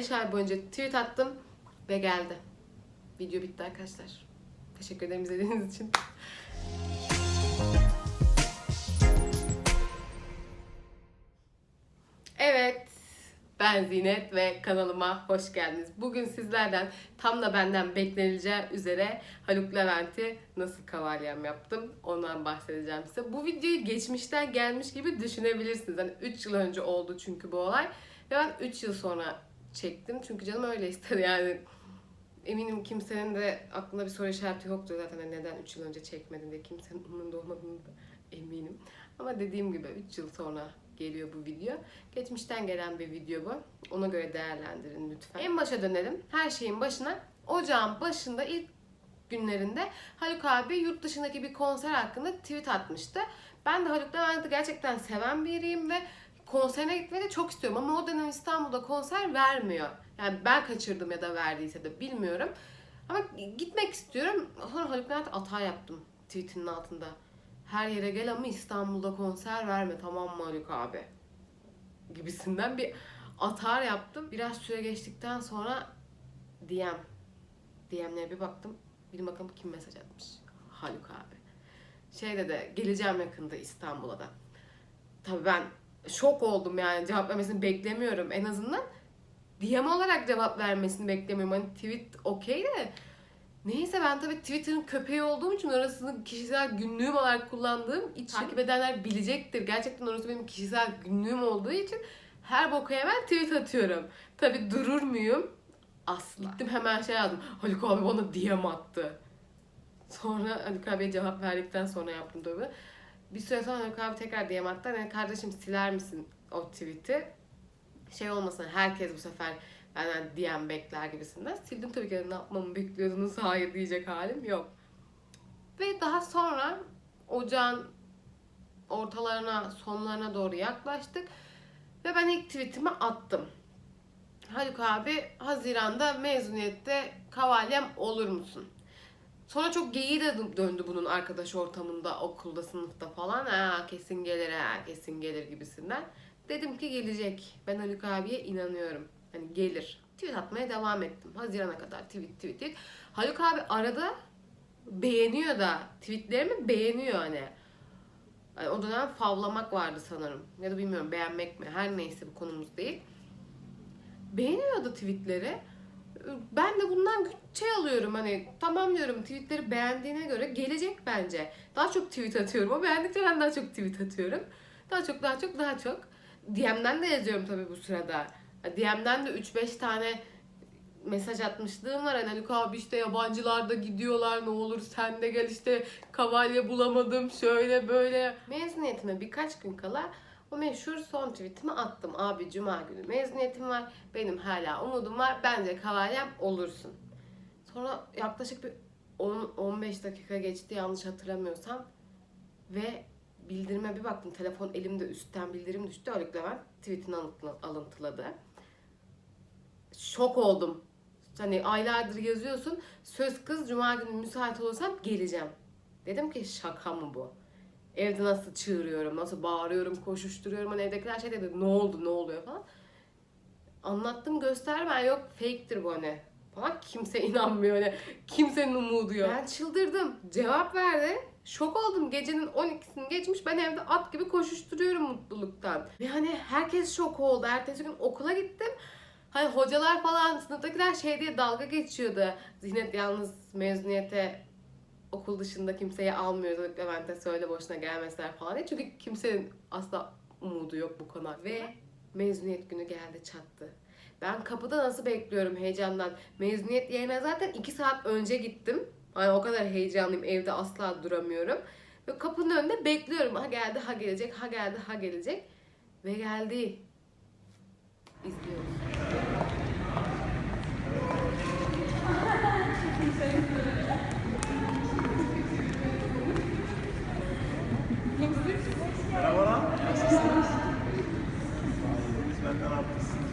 5 ay boyunca tweet attım ve geldi. Video bitti arkadaşlar. Teşekkür ederim izlediğiniz için. Evet, ben Zinet ve kanalıma hoş geldiniz. Bugün sizlerden tam da benden beklenileceği üzere Haluk Levent'i nasıl kavalyem yaptım ondan bahsedeceğim size. Bu videoyu geçmişten gelmiş gibi düşünebilirsiniz. Hani 3 yıl önce oldu çünkü bu olay. Ve ben 3 yıl sonra çektim çünkü canım öyle istedi yani. Eminim kimsenin de aklında bir soru işareti yoktur zaten hani neden 3 yıl önce çekmedin diye kimsenin umurunda olmadığını da eminim. Ama dediğim gibi 3 yıl sonra geliyor bu video. Geçmişten gelen bir video bu. Ona göre değerlendirin lütfen. En başa dönelim. Her şeyin başına ocağın başında ilk günlerinde Haluk abi yurt dışındaki bir konser hakkında tweet atmıştı. Ben de Haluk gerçekten seven biriyim ve konserine gitmeyi de çok istiyorum ama o dönem İstanbul'da konser vermiyor. Yani ben kaçırdım ya da verdiyse de bilmiyorum. Ama gitmek istiyorum. Sonra Haluk Levent hata yaptım tweetinin altında. Her yere gel ama İstanbul'da konser verme tamam mı Haluk abi? Gibisinden bir atar yaptım. Biraz süre geçtikten sonra DM. DM'lere bir baktım. Bir bakalım kim mesaj atmış. Haluk abi. Şeyde de geleceğim yakında İstanbul'a da. Tabii ben şok oldum yani cevap vermesini beklemiyorum en azından. DM olarak cevap vermesini beklemiyorum. Hani tweet okey de Neyse ben tabii Twitter'ın köpeği olduğum için orasını kişisel günlüğüm olarak kullandığım için takip edenler bilecektir. Gerçekten orası benim kişisel günlüğüm olduğu için her boka hemen tweet atıyorum. Tabii durur muyum? Asla. Gittim hemen şey yazdım. Haluk abi bana DM attı. Sonra Haluk abiye cevap verdikten sonra yaptım tabii. Bir süre sonra Haluk abi tekrar DM attı. Hani kardeşim siler misin o tweet'i? Şey olmasın herkes bu sefer benden DM bekler gibisinden. Sildim tabii ki ne yapmamı bekliyordunuz hayır diyecek halim yok. Ve daha sonra ocağın ortalarına sonlarına doğru yaklaştık. Ve ben ilk tweetimi attım. Haluk abi Haziran'da mezuniyette kavalyem olur musun? Sonra çok geyiği de döndü bunun arkadaş ortamında, okulda, sınıfta falan. Ha kesin gelir, ha kesin gelir gibisinden. Dedim ki gelecek. Ben Haluk abiye inanıyorum. Hani gelir. Tweet atmaya devam ettim. Hazirana kadar tweet tweet tweet. Haluk abi arada beğeniyor da tweetlerimi beğeniyor hani. Yani o dönem favlamak vardı sanırım. Ya da bilmiyorum beğenmek mi. Her neyse bu konumuz değil. Beğeniyordu tweetleri. Ben de bundan şey alıyorum hani tamam diyorum tweetleri beğendiğine göre gelecek bence. Daha çok tweet atıyorum. O beğendikçe daha çok tweet atıyorum. Daha çok daha çok daha çok. DM'den de yazıyorum tabii bu sırada. DM'den de 3-5 tane mesaj atmışlığım var. Hani Haluk abi işte yabancılar da gidiyorlar ne olur sen de gel işte kavalye bulamadım şöyle böyle. Mezuniyetime birkaç gün kala o meşhur son tweetimi attım. Abi cuma günü mezuniyetim var. Benim hala umudum var. Bence kavalyem olursun. Sonra yaklaşık bir 10-15 dakika geçti yanlış hatırlamıyorsam. Ve bildirime bir baktım. Telefon elimde üstten bildirim düştü. Haluk Levent tweetini alıntıladı. Şok oldum. Hani aylardır yazıyorsun. Söz kız cuma günü müsait olursam geleceğim. Dedim ki şaka mı bu? Evde nasıl çığırıyorum, nasıl bağırıyorum, koşuşturuyorum. Hani evdekiler şey dedi ne oldu, ne oluyor falan. Anlattım göster ben yok fake'tir bu hani falan. Kimse inanmıyor hani. Kimsenin umudu yok. Ben çıldırdım. Cevap verdi. Şok oldum. Gecenin 12'sini geçmiş. Ben evde at gibi koşuşturuyorum mutluluktan. Ve hani herkes şok oldu. Ertesi gün okula gittim. Hani hocalar falan sınıftakiler şey diye dalga geçiyordu. Zinet yalnız mezuniyete okul dışında kimseyi almıyoruz. Levent'e söyle boşuna gelmesinler falan diye. Çünkü kimsenin asla umudu yok bu konu hakkında. Ve mezuniyet günü geldi çattı. Ben kapıda nasıl bekliyorum heyecandan. Mezuniyet yerine zaten 2 saat önce gittim. Yani o kadar heyecanlıyım. Evde asla duramıyorum. Ve kapının önünde bekliyorum. Ha geldi, ha gelecek, ha geldi, ha gelecek. Ve geldi. İzliyorum. Merhabalar. Nasılsınız? Benden haklısınız.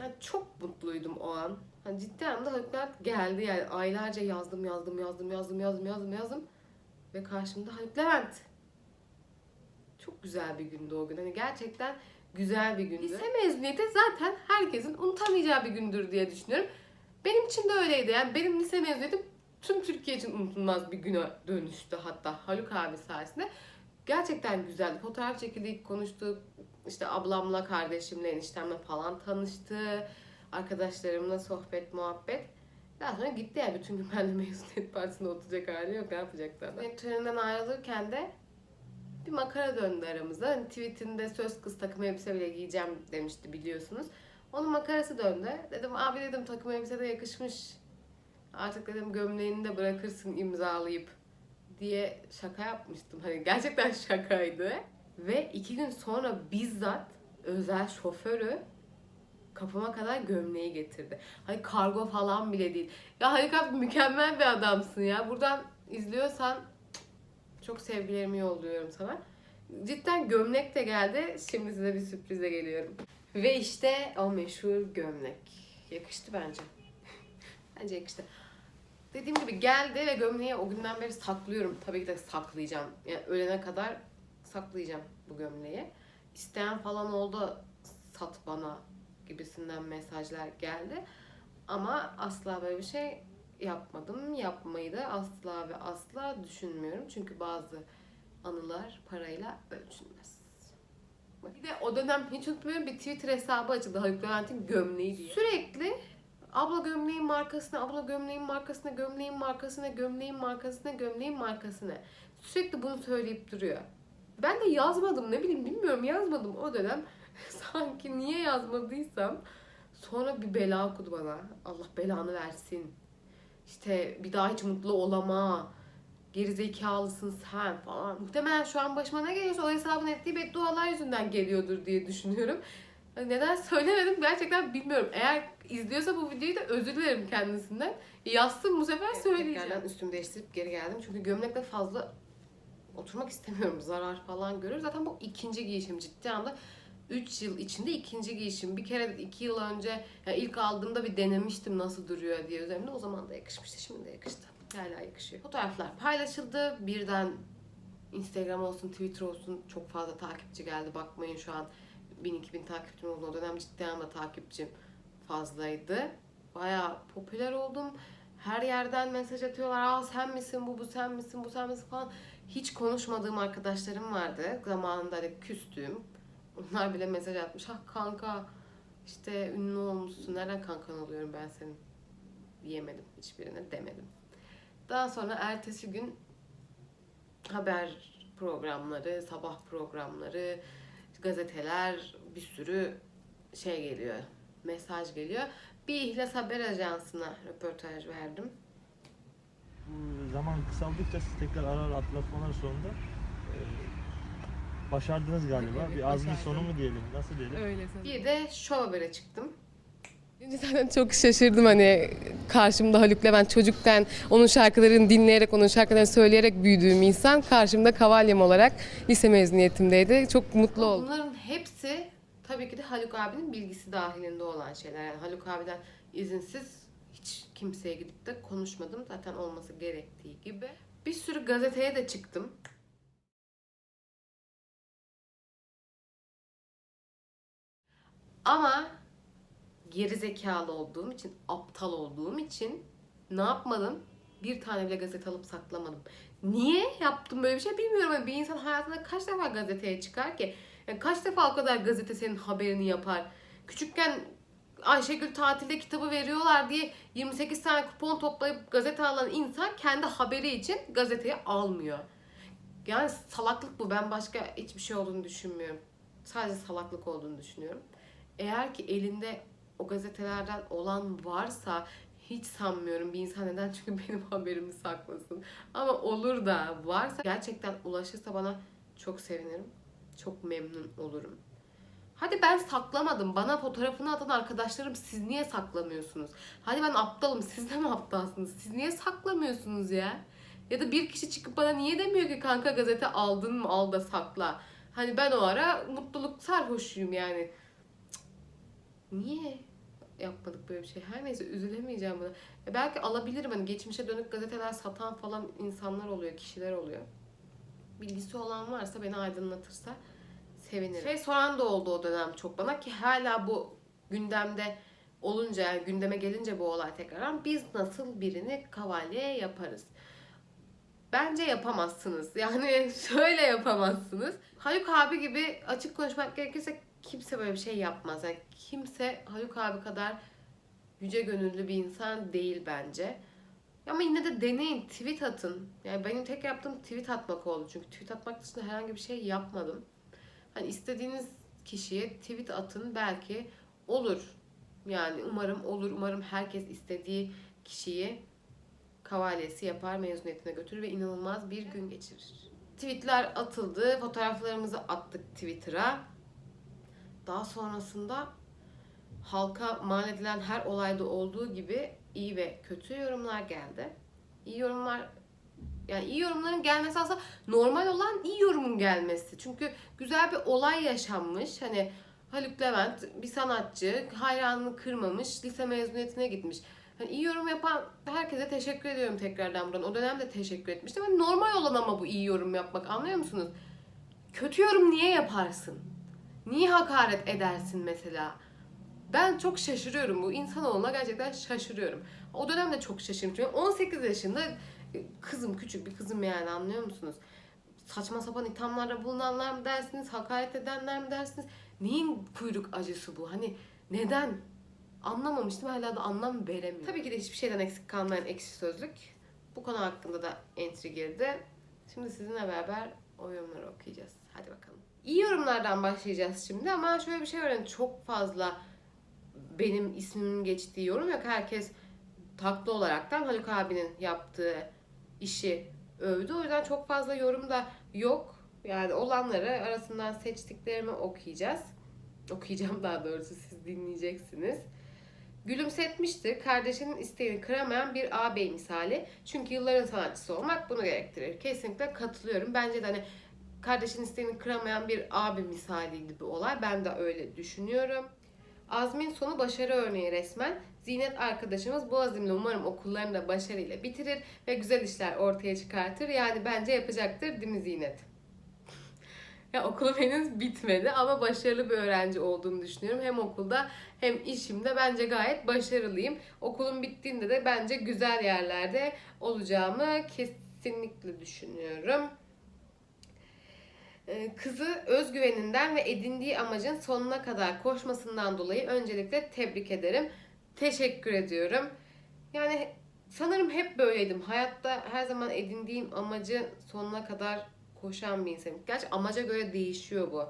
Yani çok mutluydum o an. Hani ciddi anlamda Haluk Levent geldi yani aylarca yazdım yazdım yazdım yazdım yazdım yazdım yazdım ve karşımda Haluk Levent. Çok güzel bir gündü o gün. Hani gerçekten güzel bir gündü. Lise mezuniyeti zaten herkesin unutamayacağı bir gündür diye düşünüyorum. Benim için de öyleydi. Yani benim lise mezuniyetim tüm Türkiye için unutulmaz bir güne dönüştü hatta Haluk abi sayesinde. Gerçekten güzeldi. Fotoğraf çekildik, konuştuk. İşte ablamla, kardeşimle, eniştemle falan tanıştı. Arkadaşlarımla sohbet, muhabbet. Daha sonra gitti yani. Bütün gün benimle mezuniyet partisinde oturacak hali yok. Ne yapacaktı adam? Ben töreninden ayrılırken de bir makara döndü aramıza. Hani tweetinde söz kız takım elbise bile giyeceğim demişti biliyorsunuz. Onun makarası döndü. Dedim abi dedim takım elbise de yakışmış. Artık dedim gömleğini de bırakırsın imzalayıp diye şaka yapmıştım. Hani gerçekten şakaydı. Ve iki gün sonra bizzat özel şoförü kapıma kadar gömleği getirdi. Hani kargo falan bile değil. Ya Haluk abi mükemmel bir adamsın ya. Buradan izliyorsan çok sevgilerimi yolluyorum sana. Cidden gömlek de geldi. Şimdi size bir sürprize geliyorum. Ve işte o meşhur gömlek. Yakıştı bence. bence yakıştı. Dediğim gibi geldi ve gömleği o günden beri saklıyorum. Tabii ki de saklayacağım. Yani ölene kadar saklayacağım bu gömleği. İsteyen falan oldu sat bana gibisinden mesajlar geldi. Ama asla böyle bir şey yapmadım. Yapmayı da asla ve asla düşünmüyorum. Çünkü bazı anılar parayla ölçülmez. Bir de o dönem hiç unutmuyorum bir Twitter hesabı açıldı Haluk Levent'in gömleği diye. Sürekli abla gömleğin markasına, abla gömleğin markasına, gömleğin markasına, gömleğin markasına, gömleğin markasına. Sürekli bunu söyleyip duruyor. Ben de yazmadım ne bileyim bilmiyorum yazmadım o dönem. Sanki niye yazmadıysam sonra bir bela okudu bana. Allah belanı versin. İşte bir daha hiç mutlu olama. Gerizekalısın sen falan. Muhtemelen şu an başıma ne geliyorsa o hesabın ettiği beddualar yüzünden geliyordur diye düşünüyorum. Hani Neden söylemedim gerçekten bilmiyorum. Eğer izliyorsa bu videoyu da özür dilerim kendisinden. Yazsın bu sefer söyleyeceğim. Tekrardan üstümü değiştirip geri geldim. Çünkü gömlekle fazla oturmak istemiyorum. Zarar falan görür. Zaten bu ikinci giyişim ciddi anlamda. 3 yıl içinde ikinci giyişim. Bir kere 2 yıl önce yani ilk aldığımda bir denemiştim nasıl duruyor diye üzerimde. O zaman da yakışmıştı. Şimdi de yakıştı. Hala yakışıyor. Fotoğraflar paylaşıldı. Birden Instagram olsun, Twitter olsun çok fazla takipçi geldi. Bakmayın şu an 1000-2000 takipçim oldu. O dönem ciddi anlamda takipçim fazlaydı. Bayağı popüler oldum. Her yerden mesaj atıyorlar. Aa sen misin bu, bu sen misin, bu sen misin falan. Hiç konuşmadığım arkadaşlarım vardı. Zamanında hani küstüğüm. Onlar bile mesaj atmış. Ha kanka işte ünlü olmuşsun. Nereden kankan oluyorum ben senin? Diyemedim. Hiçbirine demedim. Daha sonra ertesi gün haber programları, sabah programları, gazeteler bir sürü şey geliyor. Mesaj geliyor. Bir İhlas Haber Ajansı'na röportaj verdim. Bu zaman kısaldıkça siz tekrar ara ara hatırlatmalar sonunda e, başardınız galiba. Evet, bir azmi başardım. sonu mu diyelim, nasıl diyelim? Öyle Bir de Show Haber'e çıktım. Zaten çok şaşırdım hani karşımda Haluk Levent çocukken onun şarkılarını dinleyerek, onun şarkılarını söyleyerek büyüdüğüm insan karşımda kavalyem olarak lise mezuniyetimdeydi. Çok mutlu oldum. Bunların hepsi tabii ki de Haluk abinin bilgisi dahilinde olan şeyler. Yani Haluk abiden izinsiz hiç kimseye gidip de konuşmadım. Zaten olması gerektiği gibi. Bir sürü gazeteye de çıktım. Ama geri zekalı olduğum için, aptal olduğum için ne yapmadım? Bir tane bile gazete alıp saklamadım. Niye yaptım böyle bir şey bilmiyorum. Yani bir insan hayatında kaç defa gazeteye çıkar ki? Yani kaç defa o kadar gazete senin haberini yapar? Küçükken Ayşegül tatilde kitabı veriyorlar diye 28 tane kupon toplayıp gazete alan insan kendi haberi için gazeteyi almıyor. Yani salaklık bu. Ben başka hiçbir şey olduğunu düşünmüyorum. Sadece salaklık olduğunu düşünüyorum. Eğer ki elinde o gazetelerden olan varsa hiç sanmıyorum bir insan neden çünkü benim haberimi saklasın. Ama olur da varsa gerçekten ulaşırsa bana çok sevinirim. Çok memnun olurum. Hadi ben saklamadım. Bana fotoğrafını atan arkadaşlarım siz niye saklamıyorsunuz? Hadi ben aptalım. Siz de mi aptalsınız? Siz niye saklamıyorsunuz ya? Ya da bir kişi çıkıp bana niye demiyor ki kanka gazete aldın mı al da sakla. Hani ben o ara mutluluk sarhoşuyum yani. Niye yapmadık böyle bir şey? Her neyse üzülemeyeceğim buna. E belki alabilirim hani geçmişe dönük gazeteler satan falan insanlar oluyor, kişiler oluyor. Bilgisi olan varsa beni aydınlatırsa sevinirim. Şey soran da oldu o dönem çok bana ki hala bu gündemde olunca yani gündeme gelince bu olay tekrardan biz nasıl birini kavalye yaparız? Bence yapamazsınız. Yani şöyle yapamazsınız. Haluk abi gibi açık konuşmak gerekirse kimse böyle bir şey yapmaz. Yani kimse Haluk abi kadar yüce gönüllü bir insan değil bence. Ama yine de deneyin, tweet atın. Yani benim tek yaptığım tweet atmak oldu. Çünkü tweet atmak dışında herhangi bir şey yapmadım. Hani istediğiniz kişiye tweet atın belki olur. Yani umarım olur. Umarım herkes istediği kişiyi kavalyesi yapar, mezuniyetine götürür ve inanılmaz bir gün geçirir. Tweetler atıldı, fotoğraflarımızı attık Twitter'a. Daha sonrasında halka mal edilen her olayda olduğu gibi iyi ve kötü yorumlar geldi. İyi yorumlar yani iyi yorumların gelmesi aslında normal olan iyi yorumun gelmesi. Çünkü güzel bir olay yaşanmış. Hani Haluk Levent bir sanatçı, hayranını kırmamış, lise mezuniyetine gitmiş. Hani iyi yorum yapan herkese teşekkür ediyorum tekrardan buradan. O dönemde teşekkür etmiştim. Hani normal olan ama bu iyi yorum yapmak anlıyor musunuz? Kötü yorum niye yaparsın? Niye hakaret edersin mesela? Ben çok şaşırıyorum bu insanoğluna gerçekten şaşırıyorum. O dönemde çok şaşırmıştım. 18 yaşında e, kızım küçük bir kızım yani anlıyor musunuz? Saçma sapan ithamlarda bulunanlar mı dersiniz, hakaret edenler mi dersiniz? Neyin kuyruk acısı bu? Hani neden? Anlamamıştım hala da anlam veremiyorum. Tabii ki de hiçbir şeyden eksik kalmayan ekşi sözlük. Bu konu hakkında da entry girdi. Şimdi sizinle beraber o yorumları okuyacağız. Hadi bakalım. İyi yorumlardan başlayacağız şimdi ama şöyle bir şey öğrenin. Çok fazla benim ismimin geçtiği yorum yok. Herkes taklı olaraktan Haluk abinin yaptığı işi övdü. O yüzden çok fazla yorum da yok. Yani olanları arasından seçtiklerimi okuyacağız. Okuyacağım daha doğrusu siz dinleyeceksiniz. Gülümsetmiştir. Kardeşinin isteğini kıramayan bir ağabey misali. Çünkü yılların sanatçısı olmak bunu gerektirir. Kesinlikle katılıyorum. Bence de hani kardeşinin isteğini kıramayan bir abi misaliydi bu olay. Ben de öyle düşünüyorum. Azmin sonu başarı örneği resmen. Zinet arkadaşımız bu azimle umarım okullarını da başarıyla bitirir ve güzel işler ortaya çıkartır. Yani bence yapacaktır değil mi Zinet? ya okulum henüz bitmedi ama başarılı bir öğrenci olduğunu düşünüyorum. Hem okulda hem işimde bence gayet başarılıyım. Okulum bittiğinde de bence güzel yerlerde olacağımı kesinlikle düşünüyorum. Ee, Kızı özgüveninden ve edindiği amacın sonuna kadar koşmasından dolayı öncelikle tebrik ederim. Teşekkür ediyorum. Yani sanırım hep böyleydim. Hayatta her zaman edindiğim amacı sonuna kadar koşan bir insanım. Gerçi amaca göre değişiyor bu.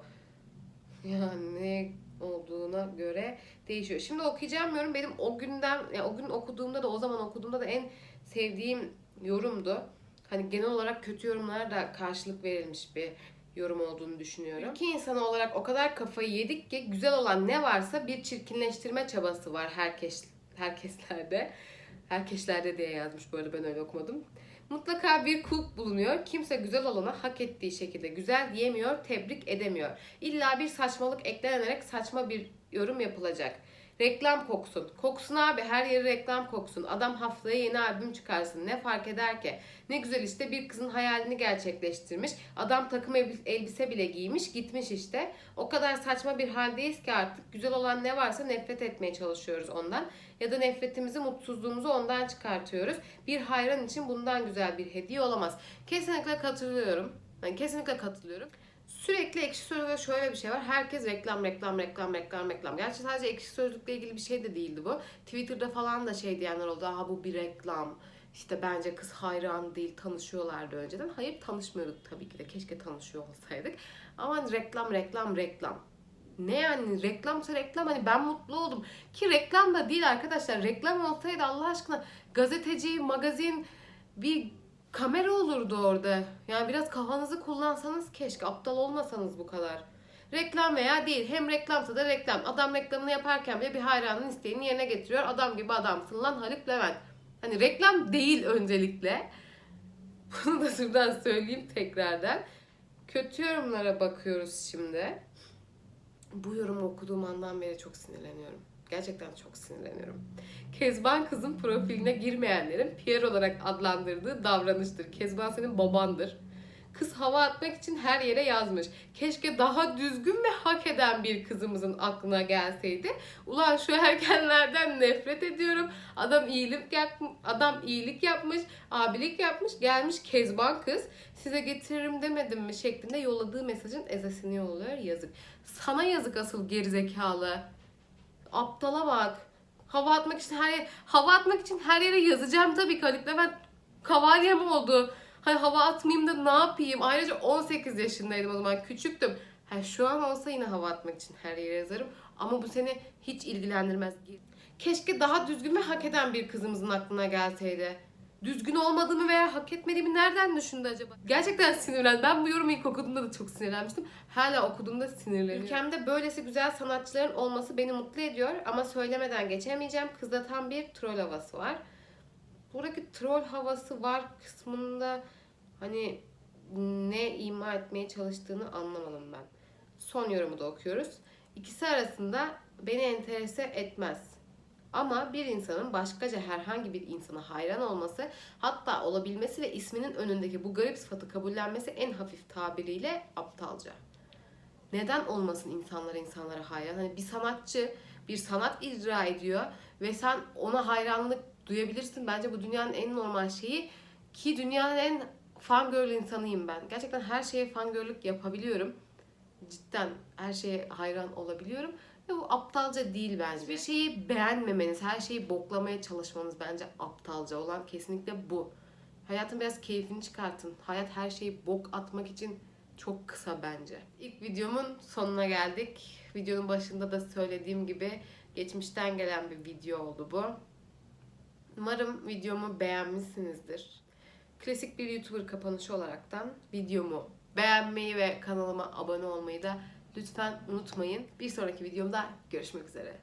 Yani ne olduğuna göre değişiyor. Şimdi okuyacağım yorum benim o günden, yani o gün okuduğumda da o zaman okuduğumda da en sevdiğim yorumdu. Hani genel olarak kötü yorumlara da karşılık verilmiş bir yorum olduğunu düşünüyorum. İki insan olarak o kadar kafayı yedik ki güzel olan ne varsa bir çirkinleştirme çabası var herkes herkeslerde. Herkeslerde diye yazmış arada ben öyle okumadım. Mutlaka bir kulp bulunuyor. Kimse güzel olana hak ettiği şekilde güzel diyemiyor, tebrik edemiyor. İlla bir saçmalık eklenerek saçma bir yorum yapılacak. Reklam koksun. Koksun abi her yeri reklam koksun. Adam haftaya yeni albüm çıkarsın. Ne fark eder ki? Ne güzel işte bir kızın hayalini gerçekleştirmiş. Adam takım elbis- elbise bile giymiş gitmiş işte. O kadar saçma bir haldeyiz ki artık güzel olan ne varsa nefret etmeye çalışıyoruz ondan. Ya da nefretimizi, mutsuzluğumuzu ondan çıkartıyoruz. Bir hayran için bundan güzel bir hediye olamaz. Kesinlikle katılıyorum. Yani kesinlikle katılıyorum. Sürekli ekşi sözlükte şöyle bir şey var. Herkes reklam, reklam, reklam, reklam, reklam. Gerçi sadece ekşi sözlükle ilgili bir şey de değildi bu. Twitter'da falan da şey diyenler oldu. Aha bu bir reklam. İşte bence kız hayran değil tanışıyorlardı önceden. Hayır tanışmıyorduk tabii ki de. Keşke tanışıyor olsaydık. Ama hani reklam, reklam, reklam. Ne yani reklamsa reklam hani ben mutlu oldum. Ki reklam da değil arkadaşlar. Reklam olsaydı Allah aşkına gazeteci, magazin bir kamera olurdu orada. Yani biraz kafanızı kullansanız keşke. Aptal olmasanız bu kadar. Reklam veya değil. Hem reklamsa da reklam. Adam reklamını yaparken bile bir hayranın isteğini yerine getiriyor. Adam gibi adamsın lan Haluk Levent. Hani reklam değil öncelikle. Bunu da şuradan söyleyeyim tekrardan. Kötü yorumlara bakıyoruz şimdi. Bu yorumu okuduğum andan beri çok sinirleniyorum. Gerçekten çok sinirleniyorum. Kezban kızın profiline girmeyenlerin PR olarak adlandırdığı davranıştır. Kezban senin babandır. Kız hava atmak için her yere yazmış. Keşke daha düzgün ve hak eden bir kızımızın aklına gelseydi. Ulan şu erkenlerden nefret ediyorum. Adam iyilik yap adam iyilik yapmış, abilik yapmış, gelmiş kezban kız. Size getiririm demedim mi şeklinde yolladığı mesajın ezesini yolluyor. Yazık. Sana yazık asıl gerizekalı. Aptala bak. Hava atmak için her yer, hava atmak için her yere yazacağım tabii ki Haluk Levent kavalyem oldu. Hani hava atmayayım da ne yapayım? Ayrıca 18 yaşındaydım o zaman küçüktüm. Ha, şu an olsa yine hava atmak için her yere yazarım. Ama bu seni hiç ilgilendirmez. Keşke daha düzgün ve hak eden bir kızımızın aklına gelseydi. Düzgün olmadığımı veya hak etmediğimi nereden düşündü acaba? Gerçekten sinirlendim. Ben bu yorumu ilk okuduğumda da çok sinirlenmiştim. Hala okuduğumda sinirleniyorum. Ülkemde böylesi güzel sanatçıların olması beni mutlu ediyor. Ama söylemeden geçemeyeceğim. Kızda tam bir troll havası var. Buradaki troll havası var kısmında hani ne ima etmeye çalıştığını anlamadım ben. Son yorumu da okuyoruz. İkisi arasında beni enterese etmez. Ama bir insanın başkaca herhangi bir insana hayran olması, hatta olabilmesi ve isminin önündeki bu garip sıfatı kabullenmesi en hafif tabiriyle aptalca. Neden olmasın insanlar insanlara hayran? Hani bir sanatçı bir sanat icra ediyor ve sen ona hayranlık duyabilirsin. Bence bu dünyanın en normal şeyi ki dünyanın en fangirl insanıyım ben. Gerçekten her şeye fangirlük yapabiliyorum. Cidden her şeye hayran olabiliyorum. Ve bu aptalca değil bence. Bir şeyi beğenmemeniz, her şeyi boklamaya çalışmanız bence aptalca olan kesinlikle bu. Hayatın biraz keyfini çıkartın. Hayat her şeyi bok atmak için çok kısa bence. İlk videomun sonuna geldik. Videonun başında da söylediğim gibi geçmişten gelen bir video oldu bu. Umarım videomu beğenmişsinizdir. Klasik bir YouTuber kapanışı olaraktan videomu beğenmeyi ve kanalıma abone olmayı da lütfen unutmayın. Bir sonraki videomda görüşmek üzere.